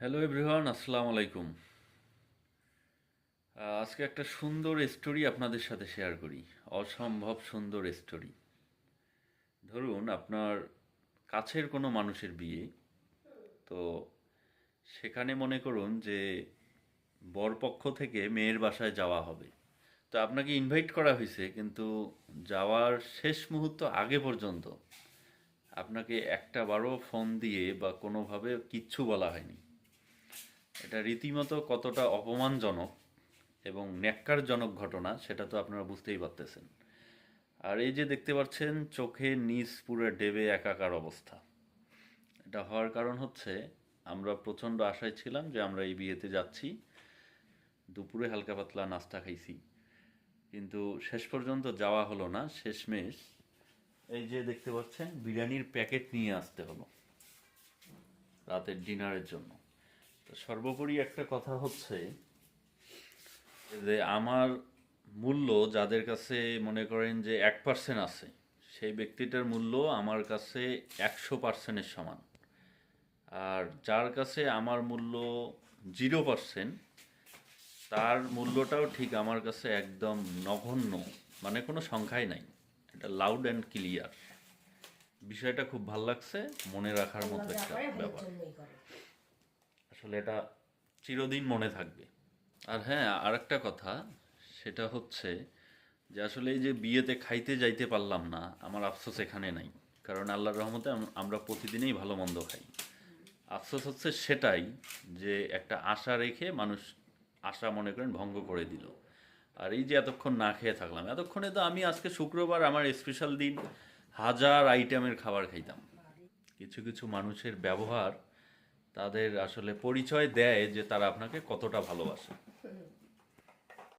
Hello everyone আসসালামু আলাইকুম আজকে একটা সুন্দর স্টোরি আপনাদের সাথে শেয়ার করি। অসম্ভব সুন্দর স্টোরি ধরুন, আপনার কাছের কোনো মানুষের বিয়ে, তো সেখানে মনে করুন যে বরপক্ষ থেকে মেয়ের বাসায় যাওয়া হবে। তো আপনাকে ইনভাইট করা হয়েছে, কিন্তু যাওয়ার শেষ মুহূর্ত আগে পর্যন্ত আপনাকে একটা বারও ফোন দিয়ে বা কোনোভাবে কিচ্ছু বলা হয়নি। এটা রীতিমতো কতটা অপমানজনক এবং ন্যাক্কারজনক ঘটনা, সেটা তো আপনারা বুঝতেই পারতেছেন। আর এই যে দেখতে পাচ্ছেন, চোখে নিচ পুরো ডেবে একাকার অবস্থা। এটা হওয়ার কারণ হচ্ছে, আমরা প্রচণ্ড আশায় ছিলাম যে আমরা এই বিয়েতে যাচ্ছি, দুপুরে হালকা পাতলা নাস্তা খাইছি। কিন্তু শেষ পর্যন্ত যাওয়া হলো না, শেষমেশ এই যে দেখতে পাচ্ছেন, বিরিয়ানির প্যাকেট নিয়ে আসতে হলো, রাতের ডিনারের জন্য। সর্বোপরি একটা কথা হচ্ছে যে আমার মূল্য যাদের কাছে মনে করেন যে এক পার্সেন্ট আছে সেই ব্যক্তিটার মূল্য আমার কাছে একশো পার্সেন্টের সমান। আর যার কাছে আমার মূল্য জিরো পার্সেন্ট তার মূল্যটাও ঠিক আমার কাছে একদম নগণ্য মানে কোনো সংখ্যাই নাই। এটা লাউড অ্যান্ড ক্লিয়ার বিষয়টা খুব ভালো লাগছে মনে রাখার মতো একটা ব্যাপার। আসলে এটা চিরদিন মনে থাকবে। আর হ্যাঁ আর একটা কথা, সেটা হচ্ছে যে আসলে এই যে বিয়েতে খাইতে যাইতে পারলাম না, আমার আফসোস এখানে নাই। কারণ আল্লাহর রহমতে আম- আমরা প্রতিদিনেই ভালো মন্দ খাই। আফসোস হচ্ছে সেটাই যে একটা আশা রেখে মানুষ আশা মনে করেন ভঙ্গ করে দিল। আর এই যে এতক্ষণ না খেয়ে থাকলাম, এতক্ষণে তো আমি আজকে শুক্রবার আমার স্পেশাল দিন হাজার আইটেমের খাবার খাইতাম। কিছু কিছু মানুষের ব্যবহার তাদের আসলে পরিচয় দেয় যে তারা আপনাকে কতটা ভালোবাসে।